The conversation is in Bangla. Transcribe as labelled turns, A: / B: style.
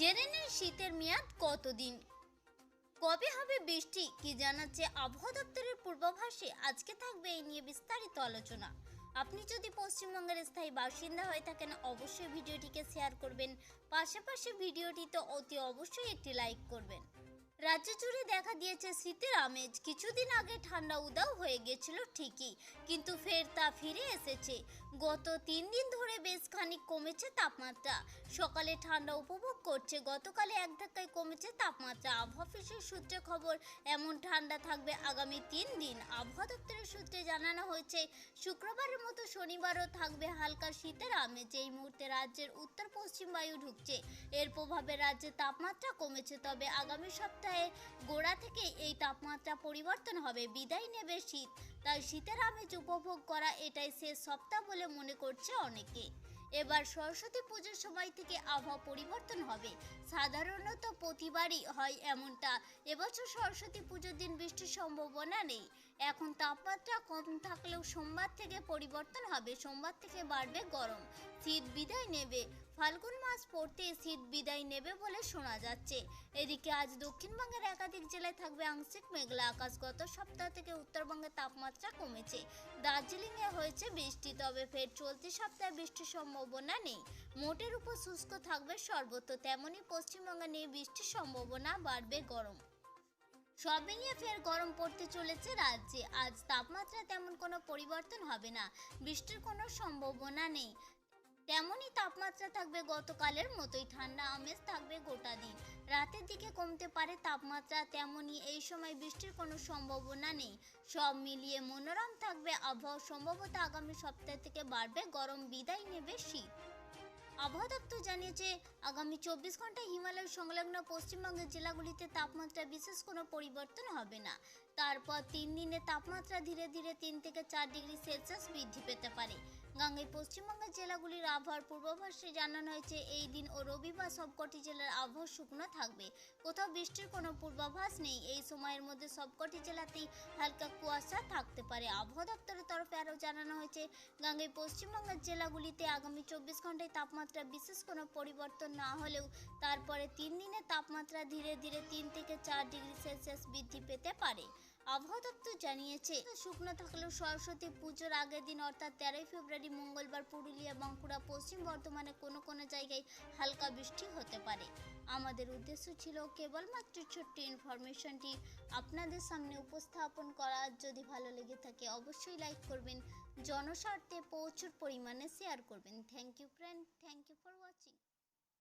A: জেনে নিন শীতের মেয়াদ কতদিন। কবে হবে বৃষ্টি, কি জানাচ্ছে আবহাওয়া দপ্তরের পূর্বাভাসে আজকে থাকবে এই নিয়ে বিস্তারিত আলোচনা। আপনি যদি পশ্চিমবঙ্গের স্থায়ী বাসিন্দা হয়ে থাকেন, অবশ্যই ভিডিওটিকে শেয়ার করবেন। পাশাপাশি ভিডিওটিতে অতি অবশ্যই একটি লাইক করবেন। রাজ্য জুড়ে দেখা দিয়েছে শীতের আমেজ। কিছুদিন আগে ঠান্ডা উদাও হয়ে গেছিল ঠিকই, কিন্তু ফের তা ফিরে এসেছে। গত তিন দিন ধরে বেশ খানিক কমেছে তাপমাত্রা। সকালে ঠান্ডা উপভোগ করছে, গতকালে এক ধাক্কায় কমেছে তাপমাত্রা। আবহাওয়া অফিসের সূত্রে খবর, এমন ঠান্ডা থাকবে আগামী তিন দিন। আবহাওয়া দপ্তরের সূত্রে জানানো হয়েছে, শুক্রবারের মতো শনিবারও থাকবে হালকা শীতের আমেজ। এই মুহূর্তে রাজ্যের উত্তর পশ্চিম বায়ু ঢুকছে। এর প্রভাবে রাজ্যে তাপমাত্রা কমেছে, তবে আগামী সপ্তাহে গোড়া থেকে এই তাপমাত্রা পরিবর্তন হবে। বিদায় নেবে শীত। তাই শীতের আমেজ উপভোগ করা এটাই শেষ সপ্তাহ বলে মনে করছে অনেকে। এবার সরস্বতী পুজোর সময় থেকে আবহাওয়া পরিবর্তন হবে। সাধারণত প্রতিবারই হয় এমনটা। এবছর সরস্বতী পুজোর দিন বৃষ্টির সম্ভাবনা নেই। এখন তাপমাত্রা কম থাকলেও সোমবার থেকে পরিবর্তন হবে। সোমবার থেকে বাড়বে গরম। শীত বিদায় নেবে। ফাল্গুন মাস পড়তে শীত বিদায় নেবে বলে শোনা যাচ্ছে। এদিকে আজ দক্ষিণবঙ্গের একাধিক জেলায় থাকবে আংশিক মেঘলা আকাশ। গত সপ্তাহ থেকে উত্তরবঙ্গের তাপমাত্রা কমেছে। দার্জিলিংয়ে হয়েছে বৃষ্টি, তবে ফের চলতি সপ্তাহে বৃষ্টির সম্ভাবনা নেই। মোটের উপর শুষ্ক থাকবে সর্বত্র তেমনই পশ্চিমবঙ্গে নেই বৃষ্টির সম্ভাবনা, বাড়বে গরম। সব মিলিয়ে ফের গরম পড়তে চলেছে রাজ্যে। আজ তাপমাত্রা তেমন কোনো পরিবর্তন হবে না। বৃষ্টির কোনো সম্ভাবনা নেই। তেমনই তাপমাত্রা থাকবে গতকালের মতোই। ঠান্ডা আমেজ থাকবে গোটা দিন। রাতের দিকে কমতে পারে তাপমাত্রা, তেমনই এই সময় বৃষ্টির কোনো সম্ভাবনা নেই। সব মিলিয়ে মনোরম থাকবে আবহাওয়া। সম্ভবত আগামী সপ্তাহ থেকে বাড়বে গরম। বিদায় নেবে শীত। আবহাওয়া দপ্তর জানিয়েছে, আগামী চব্বিশ ঘন্টায় হিমালয় সংলগ্ন পশ্চিমবঙ্গের জেলাগুলিতে তাপমাত্রা বিশেষ কোনো পরিবর্তন হবে না। তারপর তিন দিনে তাপমাত্রা ধীরে ধীরে তিন থেকে চার ডিগ্রি সেলসিয়াস বৃদ্ধি পেতে পারে। গাঙ্গেয় পশ্চিমবঙ্গের জেলাগুলির আবহাওয়ার পূর্বাভাসে জানানো হয়েছে, এই দিন ও রবিবার সবকটি জেলার আবহাওয়া শুকনো থাকবে। কোথাও বৃষ্টির কোনো পূর্বাভাস নেই। এই সময়ের মধ্যে সবকটি জেলাতেই হালকা কুয়াশা থাকতে পারে। আবহাওয়া দপ্তরের তরফে আরও জানানো হয়েছে গাঙ্গেয় পশ্চিমবঙ্গের জেলাগুলিতে আগামী চব্বিশ ঘন্টায় তাপমাত্রা বিশেষ কোনো পরিবর্তন না হলেও তারপরে তিন দিনে তাপমাত্রা ধীরে ধীরে তিন থেকে চার ডিগ্রি সেলসিয়াস বৃদ্ধি পেতে পারে। আবহাওয়া দপ্তর জানিয়েছে, শুকনো থাকলেও সরস্বতী পুজোর আগের দিন, অর্থাৎ তেরোই ফেব্রুয়ারি, মঙ্গলবার, পুরুলিয়া, বাঁকুড়া, পশ্চিম বর্ধমানে কোনো কোনো জায়গায় হালকা বৃষ্টি হতে পারে। আমাদের উদ্দেশ্য ছিল কেবলমাত্র ছোট্ট ইনফরমেশনটি আপনাদের সামনে উপস্থাপন করা। যদি ভালো লেগে থাকে, অবশ্যই লাইক করবেন, জনস্বার্থে প্রচুর পরিমাণে শেয়ার করবেন। Thank you friend thank you for watching